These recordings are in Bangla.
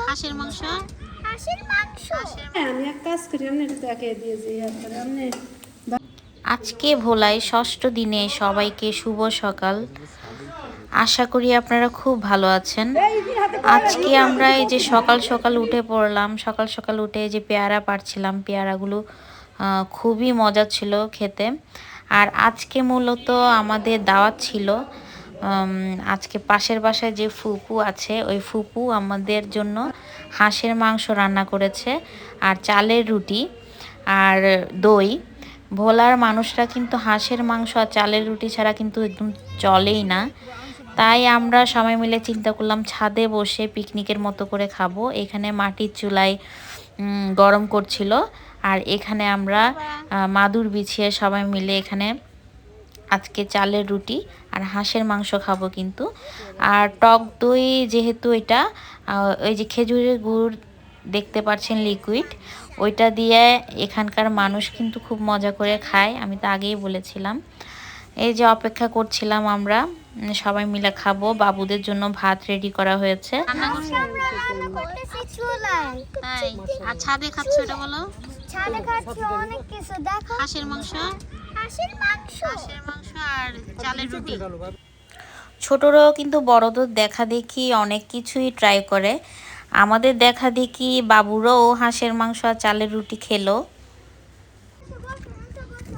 হাঁসের মাংস? হ্যাঁ, আমি এক কাজ করি আপনি একটু দেখিয়ে দিয়েছি এরপরে আপনি আজকে ভোলায় ষষ্ঠ দিনে সবাইকে শুভ সকাল। আশা করি আপনারা খুব ভালো আছেন। আজকে আমরা এই যে সকাল সকাল উঠে পড়লাম সকাল সকাল উঠে যে পেয়ারা পাড়ছিলাম পেয়ারাগুলো আহ, খুবই মজা ছিল খেতে। আর আজকে মূলত আমাদের দাওয়াত ছিল আজকে পাশের বাসায় যে ফুপু আছে, ওই ফুপু আমাদের জন্য হাঁসের মাংস রান্না করেছে আর চালের রুটি আর দই। ভোলার মানুষরা কিন্তু হাঁসের মাংস আর চালের রুটি ছাড়া কিন্তু একদম চলেই না। তাই আমরা সবাই মিলে চিন্তা করলাম, ছাদে বসে পিকনিকের মতো করে খাব। এখানে মাটির চুলায় গরম করছিল আর এখানে আমরা মাদুর বিছিয়ে সবাই মিলে এখানে আজকে চালের রুটি আর হাঁসের মাংস খাব কিন্তু। আর টক দই যেহেতু এটা ওই যে খেজুরের গুড় দেখতে পাচ্ছেন লিকুইড ওইটা দিয়ে এখানকার মানুষ কিন্তু খুব মজা করে খায় আমি তো আগেই বলেছিলাম। এই যে অপেক্ষা করছিলাম আমরা সবাই মিলে খাব বাবুদের জন্য ভাত রেডি করা হয়েছে। আর ছাদে খাচ্ছ এটা বলো? ছালে খাচ্ছি অনেক কিছু দেখো। হাঁসের মাংস? হাঁসের মাংস। হাঁসের মাংস আর চালের রুটি। ছোটরাও কিন্তু বড়দের দেখা দেখি অনেক কিছুই ট্রাই করে। আমাদের দেখা দেখি বাবুরাও হাঁসের মাংস আর চালের রুটি খেলো।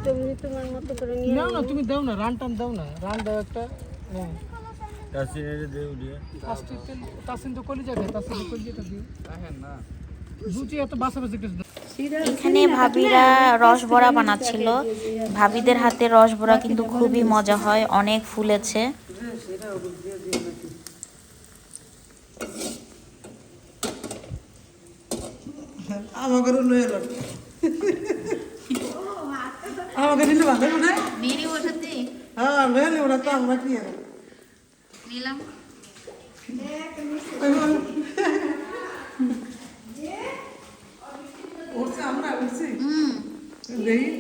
তুমি তোমার মতো করে নিয়ে নাও না তুমি দাও না রান টান দাও না রান দাও একটা। হ্যাঁ। তাসিনের দেউ দিয়ে তাসিন তো কলি যাবে তাসিন তো দিও। না। রুটি এত বাসা বাসা কিছু দাও। এখানে ভাবিরা রস বড়া বানাচ্ছিল। ভাবিদের হাতে রস বড়া কিন্তু খুবই মজা হয় অনেক ফুলেছে। আমাকে লয়ে এলো। আমাকে নিলে ভালো না হ্যাঁ লয়ে এলো ওরা তো আমরা কি নিলাম। আমরা উঠছি দেখি